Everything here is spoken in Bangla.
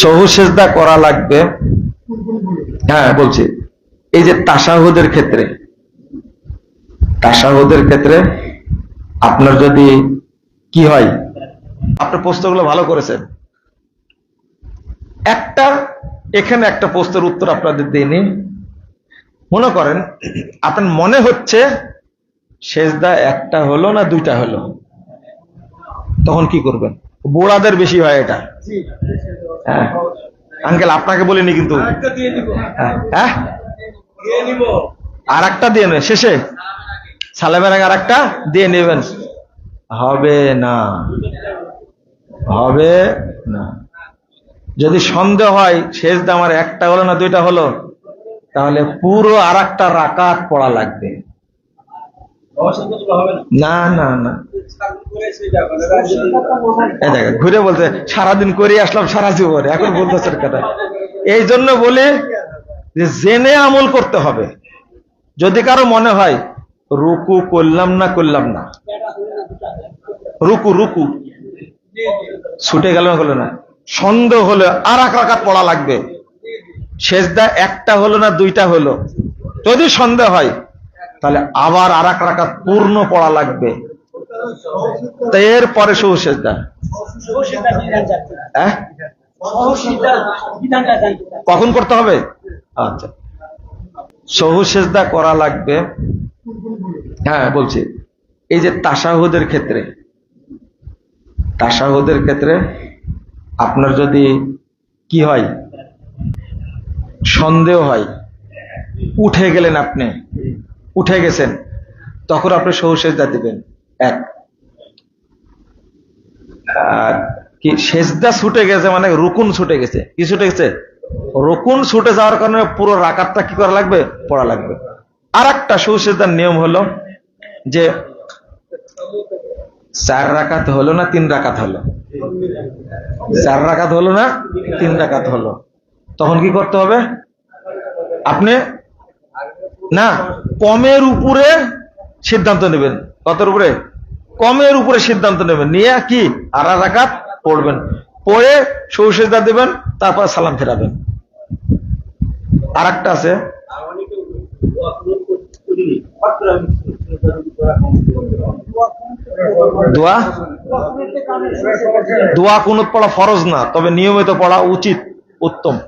সহু সেজদা করা লাগবে। হ্যাঁ বলছি। এই যে তাসাহুদের ক্ষেত্রে তাসাহুদের ক্ষেত্রে আপনার যদি কি হয়, আপনার প্রশ্নগুলো ভালো করেছেন। একটা, এখানে একটা প্রশ্নের উত্তর আপনাদের দিইনি। মনে করেন, আপনার মনে হচ্ছে সেজদা একটা হলো না দুইটা হলো? তখন কি করবেন? বুড়াদের বেশি হয় এটা। হ্যাঁ। আঙ্কেল, আপনাকে বলিনি কিন্তু। হ্যাঁ? আর একটা দিয়ে নেবেন, শেষে। সালামের আগে আর একটা দিয়ে নেবেন। হবে না। হবে না। যদি সন্দেহ হয়, শেষ আমার একটা হলো না, দুইটা হলো, তাহলে পুরো আর একটা রাকাত পড়া লাগবে। না না না। ঘুরে বলছে, সারাদিন করে আসলাম সারা জীবনে, এখন বলতেছে কথা এই জন্য বলি যে, জেনে আমল করতে হবে। যদি কারও মনে হয়, রুকু করলাম না করলাম না। রুকু রুকু। ছুটে গেল না করল না। সন্দেহ হলে, আর এক রাকাত পড়া লাগবে। শেষদা একটা হলো না দুইটা হলো? যদি সন্দেহ হয়, তাহলে আবার আর এক রাকাত পূর্ণ পড়া লাগবে। তো এরপরে সহু সেজদা হ্যাঁ? কখন করতে হবে? আচ্ছা। সহু সেজদা করা লাগবে। হ্যাঁ বলছি। এই যে তাসাহুদের ক্ষেত্রে তাসাহুদের ক্ষেত্রে আপনার যদি কি হয়? সন্দেহ হয়। উঠে গেলেন আপনি উঠে গেছেন তখন আপনি সহু সেজদা দিবেন। এক। কি সেজদা ছুটে গেছে মানে রুকুন ছুটে গেছে। কি ছুটে গেছে? রুকুন ছুটে যাওয়ার কারণে পুরো রাকাতটা কি করা লাগবে? পড়া লাগবে। আর একটা সৌসেজদার নিয়ম হলো যে চার রাকাত হলো না তিন রাকাত হলো? চার রাকাত হলো না তিন রাকাত হলো? তখন কি করতে হবে? আপনি না, কমের উপরে সিদ্ধান্ত নেবেন। কতর উপরে? কমের উপরে সিদ্ধান্ত নেবেন। নিয়ে কি? আর রাকাত পড়বেন। পড়ে সৌসেজদা দেবেন, তারপর সালাম ফেরাবেন। আর একটা আছে। দোয়া? দোয়া কুনুত পড়া ফরজ না, তবে নিয়মিত পড়া উচিত, উত্তম।